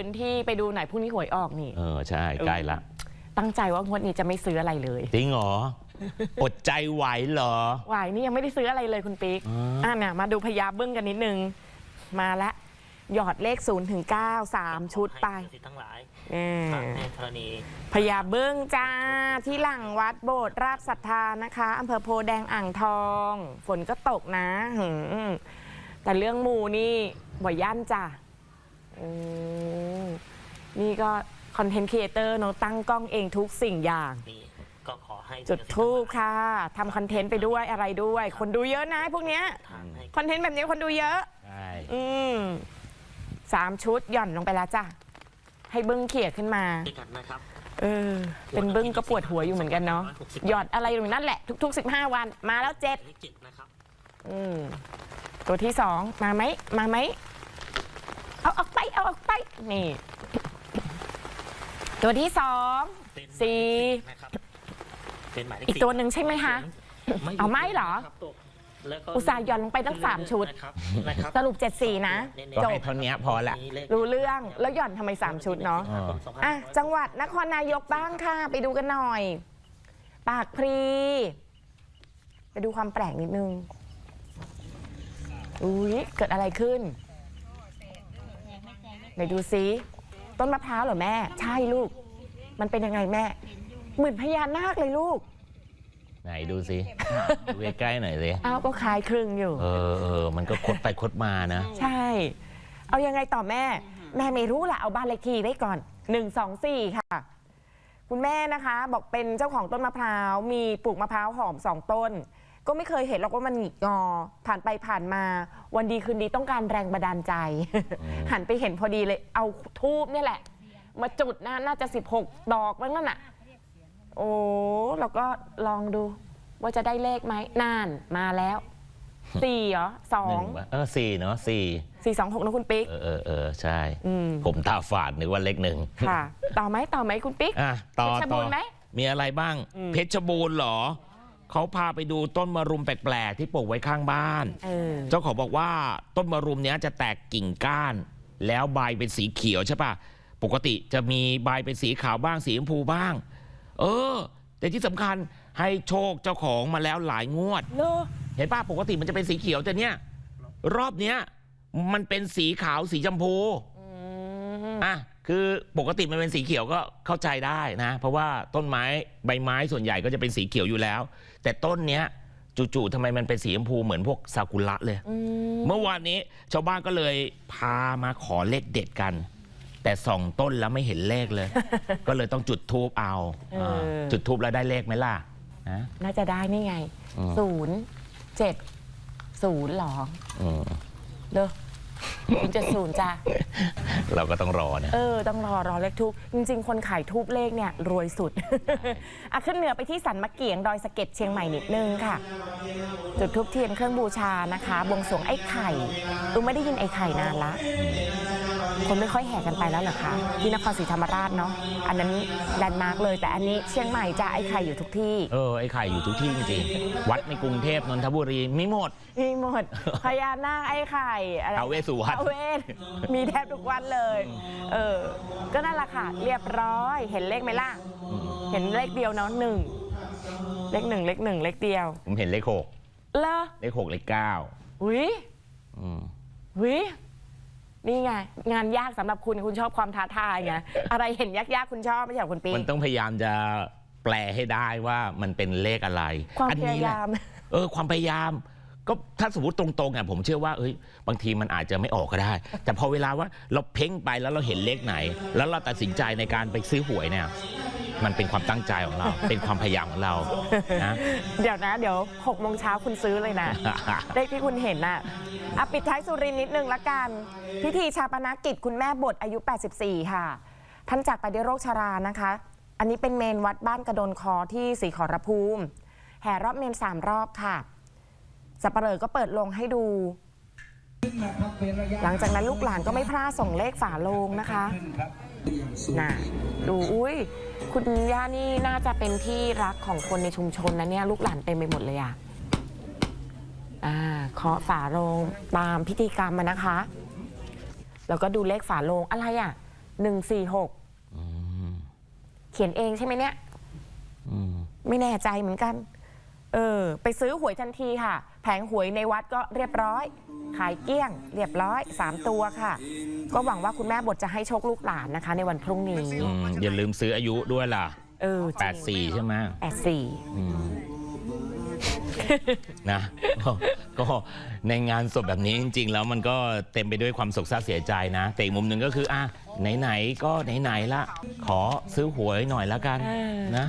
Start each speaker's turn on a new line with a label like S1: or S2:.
S1: พื้นที่ไปดูหน่อยพรุ่งนี้หวยออกนี่
S2: เออใช่ใกล้ละ
S1: ตั้งใจว่างวดนี้จะไม่ซื้ออะไรเลย
S2: จริงเหรอ อดใจไหวเหรอ
S1: หวายนี่ยังไม่ได้ซื้ออะไรเลยคุณปิ๊ก
S2: อ๋ออ่
S1: อ่าเนี่ยมาดูพญาบึ้งกันนิดนึง มาละหยอดเลข0ูนย์ถึงเก้าสามชุดไป
S3: ให้สิทธิ์ทั้งหลาย
S1: เออ
S3: พระในธรณี
S1: พญาบึ้งจ้าที่หลังวัดโบสถ์ราชศรัทธานะคะอำเภอโพแดงอ่างทอง ฝนก็ตกนะหืมแต่เรื่องหมูนี่บ่ย่านจ้ะ โอ้นี่ก็คอนเทนต์ครีเอเตอร์เนอะตั้งกล้องเองทุกสิ่งอย่าง
S3: นี่ก็ขอให้
S1: จุดทูบค่ะทำคอนเทนต์ไปด้วยอะไรด้วย คนดูเยอะนะพวกเนี้ย
S3: ทางให้
S1: คอนเทนต์แบบนี้คนดูเยอะ
S2: ใช่
S1: อืมสามชุดหย่อนลงไปแล้วจ้ะ ให้บึ้งเขี่ยขึ้นมา
S3: ด้วยกันนะครับ
S1: เออ เป็นบึ้งก็ปวดหัวอยู่เหมือนกันเนาะหยอดอะไรอยู่นั่นแหละทุก ๆ 15 วันมาแล้วเจ็ด
S3: เลขเจ็ดนะครับ
S1: อืมตัวที่สองมาไหมมาไหม เอาออกไปเอาออกไปนี่ ตัวที่สอง
S3: เป็น
S1: สี่
S3: นะครับเป็นหมายเลข
S1: อีก
S3: สี่
S1: ตัวหนึ่งใช่ไหมคะเอาไม่เหรอ
S3: ครับตัวแล้วก็
S1: อุตส่าห์หย่อนลงไปตั้งสามชุด
S3: นะครับนะครับ
S1: สรุปเจ็ดสี่นะ
S2: ก็
S1: จบ
S2: ให้เท่านี้พอละ
S1: รู้เรื่องแล้วหย่อนทำไมสามชุดเนาะ
S2: อ่า
S1: อะจังหวัดนครนายกบ้างค่ะ ไปดูกันหน่อย ปากพรี ไปดูความแปลกนิดนึง อุ้ยเกิดอะไรขึ้น ไหนดูซิต้นมะพร้าวเหรอแม่ ใช่ลูก มันเป็นยังไงแม่ เหมือนพญานาคเลยลูก
S2: ไหนดูสิ ดูใกล้ๆหน่อยสิ
S1: อ้าวก็คล้ายคลึงอยู่
S2: เออเออมันก็คดไปคดมานะ
S1: ใช่ เอายังไงต่อแม่ แม่ไม่รู้ละเอาบ้านเลขที่ไว้ก่อน1 2 4ค่ะ คุณแม่นะคะ บอกเป็นเจ้าของต้นมะพร้าว มีปลูกมะพร้าวหอมสองต้น ก็ไม่เคยเห็นหรอกว่ามันหงิกงอ ผ่านไปผ่านมา วันดีคืนดีต้องการแรงบันดาลใจ หันไปเห็นพอดีเลย เอาทูบเนี่ยแหละ มาจุดนะน่าจะ 16 ดอกมั้งนั่นน่ะ โอ้เราก็ลองดู ว่าจะได้เลขไหมนานมาแล้วสี่เหรอสอ
S2: หนึ่
S1: ง
S2: งวะเออสี่เนาะสี่
S1: สี่สองหกนะคุณปิ๊ก
S2: เออเออเออใช่
S1: อืม
S2: ผมตาฝาดนึกว่าเล็กหนึ่ง
S1: ค่ะ ต่อไหมต่อไหมคุณปิ๊ก
S2: อะต่อ
S1: เพชรบู
S2: ต่อ
S1: รณ์ไหม
S2: มีอะไรบ้าง
S1: อืม
S2: เพชรบูรณ์เหรอ เขาพาไปดูต้นมะรุมแปลกๆที่ปลูกไว้ข้างบ้าน
S1: เออ
S2: เจ้าของบอกว่าต้นมะรุมเนี้ยจะแตกกิ่งก้าน แล้วใบเป็นสีเขียวใช่ปะปกติจะมีใบเป็นสีขาวบ้างสีชมพูบ้าง เออ แต่ที่สำคัญให้โชคเจ้าของมาแล้วหลายงวด
S1: เลอ
S2: เห็นป่ะปกติมันจะเป็นสีเขียวแต่เนี้ยรอบเนี้ยมันเป็นสีขาวสีชมพู
S1: อืม
S2: อะ คือปกติมันเป็นสีเขียวก็เข้าใจได้นะ เพราะว่าต้นไม้ใบไม้ส่วนใหญ่ก็จะเป็นสีเขียวอยู่แล้ว แต่ต้นเนี้ยจู่ๆทำไมมันเป็นสีชมพูเหมือนพวกซากุระเลย
S1: อืม
S2: เมื่อวานนี้ชาวบ้านก็เลยพามาขอเลขเด็ดกัน แต่ส่องต้นแล้วไม่เห็นเลขเลย ก็เลยต้องจุดทูบเอาาจุดทูบแล้วได้เลขไหมล่ะนะ
S1: น่าจะได้นี่ไง
S2: อืม
S1: ศูนย์เจ็ดศูนย์หรอ
S2: อืม
S1: เลอ คุณจะศูนย์จ้ะ
S2: เราก็ต้องรอนะ
S1: เออ ต้องรอรอเลขทูบจริง ๆ คนขายทูบเลขเนี่ยรวยสุด อะขึ้นเหนือไปที่สันมะเกียงดอยสะเก็ดเชียงใหม่นิดนึงค่ะ จุดทูบเทียนเครื่องบูชานะคะบวงสรวงไอ้ไข่ตูไม่ได้ยินไอ้ไข่นานละ คนไม่ค่อยแห่กันไปแล้วเหรอคะที่นครศรีธรรมราชเนาะอันนั้นแลนด์มาร์กเลย แต่อันนี้เชียงใหม่จะไอ้ไข่อยู่ทุกที่
S2: เออไอ้ไข่อยู่ทุกที่จริงๆวัดในกรุงเทพนนทบุรีมีหมด
S1: มีหมดพญานาคไอ้ไข่อะไร
S2: ท้าวเวสสุวรรณ
S1: ท้าวเวสมีแทบทุกวันเลย เออ ก็นั่นแหละค่ะ เรียบร้อย เห็นเลขไหมล่ะ
S2: อืม
S1: เห็นเลขเดียวเนาะหนึ่งเลขหนึ่งเลขหนึ่งเลขเดียว
S2: ผมเห็นเลขหก
S1: เลอ
S2: เลขหกเลขเก้า
S1: อุ้ย
S2: อืม
S1: อุ้ย นี่ไงงานยากสำหรับคุณคุณชอบความท้าทายไงอะไรเห็นยากๆคุณชอบไม่ใช่เหรอคุณปี
S2: มันต้องพยายามจะแปลให้ได้ว่ามันเป็นเลขอะไร
S1: ความ
S2: อัน
S1: พ
S2: นี้
S1: ยา
S2: แหละ
S1: ยาม
S2: เออ ความพยายาม ก็ถ้าสมมติตรงๆอะผมเชื่อว่าเอ้ยบางทีมันอาจจะไม่ออกก็ได้ แต่พอเวลาว่าเราเพ่งไปแล้วเราเห็นเลขไหน แล้วเราตัดสินใจในการไปซื้อหวยเนี่ย มันเป็นความตั้งใจของเรา เป็นความพยายามของเรานะ
S1: เดี๋ยวนะ เดี๋ยวหกโมงเช้าคุณซื้อเลยนะ เลขที่คุณเห็นน่ะอะปิดท้ายสุรินทร์นิดนึงละกัน พิธีชาปนกิจคุณแม่บทอายุ 84 ค่ะ ท่านจากไปด้วยโรคชรานะคะ อันนี้เป็นเมนวัดบ้านกระโดนคอที่สีขอรภูมิ แห่รอบเมน3รอบค่ะสับปะเหร่อก็เปิดลงให้ดู หลังจากนั้นลูกหลานก็ไม่พลาดส่งเลขฝาโลงนะคะ น่ะดูอุ้ยคุณย่านี่น่าจะเป็นที่รักของคนในชุมชนนะเนี่ยลูกหลานเต็มไปหมดเลยอะอ่าเคาะฝาโลงตามพิธีกรรมมานะคะ แล้วก็ดูเลขฝาโลงอะไรอะ146
S2: อืม
S1: เขียนเองใช่ไหมเนี่ย
S2: อืม
S1: ไม่แน่ใจเหมือนกัน เออ ไปซื้อหวยทันทีค่ะ แผงหวยในวัดก็เรียบร้อย ขายเกลี้ยง เรียบร้อย 3 ตัวค่ะ ก็หวังว่าคุณแม่บทจะให้โชคลูกหลานนะคะ ในวันพรุ่งนี้
S2: อืมอย่าลืมซื้ออายุด้วยล่ะ
S1: เออ
S2: 84 ใช่ไหม
S1: แปดสี่
S2: อืมนะ ก็ก็ในงานศพแบบนี้จริง ๆ แล้วมันก็เต็มไปด้วยความโศกเศร้าเสียใจนะ แต่อีกมุมหนึ่งก็คือ อะ ไหน ๆ ก็ไหน ๆ ละ ขอซื้อหวยหน่อยละกันนะ